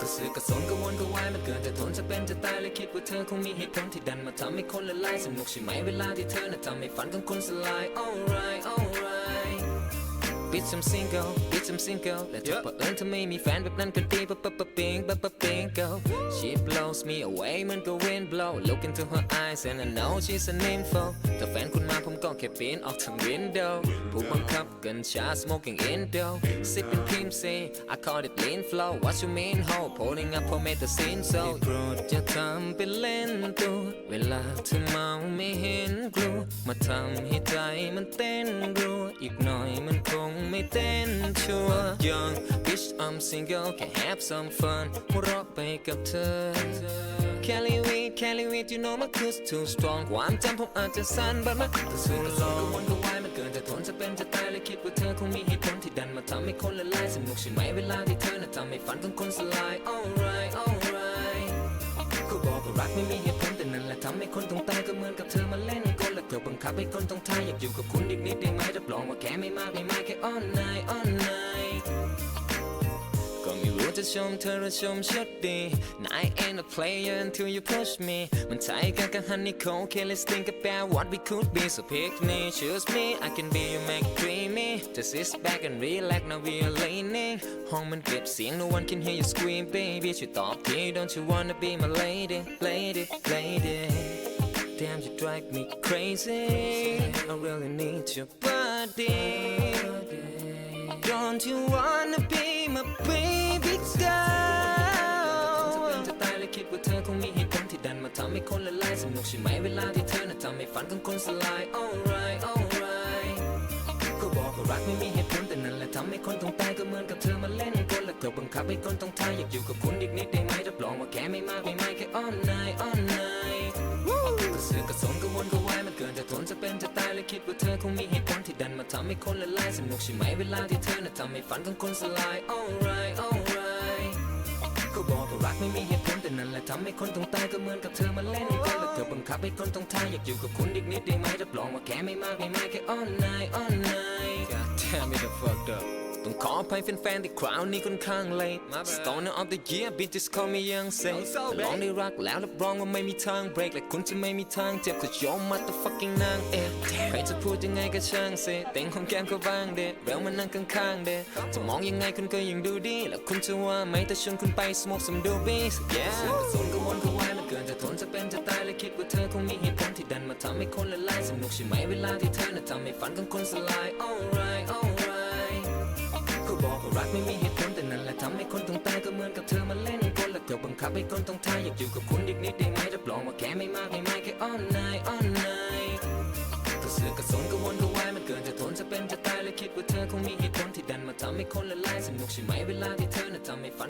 กระสือกระสนกระวนกระวายมันเกินจะทนจะเป็นจะตายเลยคิดว่าเธอคงมีเหตุผลที่ดันมาทำให้คนละลายสนุกใช่ไหมเวลาที่เธอน่ะทำให้ฝันของคนสลาย alright alright Bitch I'm single Bitch I'm single และถ้าเผอิญเธอไม่มีแฟนแบบนั้นก็ดีปะปะปะปิงปะปะปิง go She blows me away เหมันก็ wind blow Look into her eyes and I know she's an info ถ้าแฟนคุณมาผมก็ แค่ปีนออกทาง window ผู้บังคับกัญชา smoking indo sipping cream say I call it lean flow What you mean ho pulling up for me the scene so โปรดอย่าทำเป็นเล่นตัวเวลาเธอเมาไม่เห็นกลัวมาทำให้ใจมันเต้นรัวอีกหน่อยมันคงไม่เต้นชัวร์ Young bitch I'm single แค่ have some fun หัวเราะไปกับเธอ Cali weed Cali weed you know my cues too strong ความจำผมอาจจะสั้น but my cues too long กระวนกระวายมันเกินจะทนจะเป็นจะตายเลยคิดว่าเธอคงมีเหตุผลที่ดันมาทำให้คนละลายสนุกใช่ไหมเวลาที่เธอน่ะทำให้ฝันของคนสลาย alright alright เขาบอกว่ารักไม่มีเหตุผลแต่นั่นแหละทำให้คนต้องตายก็เหมือนกับเธอมาเล่นกลและเธอบังคับให้คนต้องทายอยากอยู่กับคุณอีกนิดได้ไหมรับรองว่าแค่ไม่มากไม่มากแค่ all night all night จะชมเธอหรือชมชุดดี I ain't a player until you push me มันใช่กันกับ honey cold okay let's think about what we could be so pick me choose me I can be your make dreamy just sit back and relax now we are leaning ห้องมันเก็บเสียง no one can hear you scream baby ช่วยตอบที don't you wanna be my lady lady lady Damn, you drive me crazy. I really need your body. Don't you wanna be ว่าเธอคงมีเหตุผลที่ดันมาทำให้คนละลายสนุกใช่ไหมเวลาที่เธอน่ะทำให้ฝันของคนสลาย alright alright ก็บอกว่ารักไม่มีเหตุผลแต่นั่นแหละทำให้คนต้องตายก็เหมือนกับเธอมาเล่นกลและเธอบังคับให้คนต้องทายอยากอยู่กับคุณอีกนิดได้ไหมรับรองว่าแค่ไม่มากไม่ไม่แค่ all night all night กระสือกระสนกระวนกระวายมันเกินจะทนจะเป็นจะตายเลยคิดว่าเธอคงมีเหตุผลที่ดันมาทำให้คนละลายสนุกใช่ไหมเวลาที่เธอน่ะทำให้ฝันของคนสลาย alright alright เขาบอกว่ารักไม่มีเหตุผลแต่นั่นแหละทำให้คนต้องตายก็เหมือนกับเธอมาเล่นกันแล้วเธอบังคับให้คนต้องทายอยากอยู่กับคุณอีกนิดได้ไหมรับรองว่าแค่ไม่มากไม่มากแค่ all night all night God damn it I fucked up ต้องขออภัยแฟนๆที่คราวนี้ค่อนข้าง late Stoner of the year bitches call me young say ลองได้รักแล้วรับรองว่าไม่มีทาง break และคุณจะไม่มีทางเจ็บ cause you're motherfucking นางเอกใครจะพูดยังไงก็ช่างเสเต็งของแก้มก็บางเด็ดเร็วมานั่งข้างๆเด็ดจะมองยังไงคุณก็ยังดูดี แล้วคุณจะว่าไหมแต่ชวนคุณไป smoke some doobies yeah กระสุนกระวนกระวายมันเกินจะทนจะเป็นจะตายเลยคิดว่าเธอคงมีเหตุผลที่ดันมาทำให้คนละลายสนุกใช่ไหมเวลาที่เธอน่ะทำให้ฝันของคนสลาย alright alright และเธอบังคับให้คนต้องทายอยากอยู่กับคุณอีกนิดได้ไหมรับรองว่าแค่ไม่มากไม่ไม่แค่ all night all night กระสือกระสนกระวนกระวายมันเกินจะทนจะเป็นจะตายเลยคิดว่าเธอคงมีเหตุผลที่ดันมาทำให้คนละลายสนุกใช่ไหมเวลาที่เธอน่ะทำให้ฝัน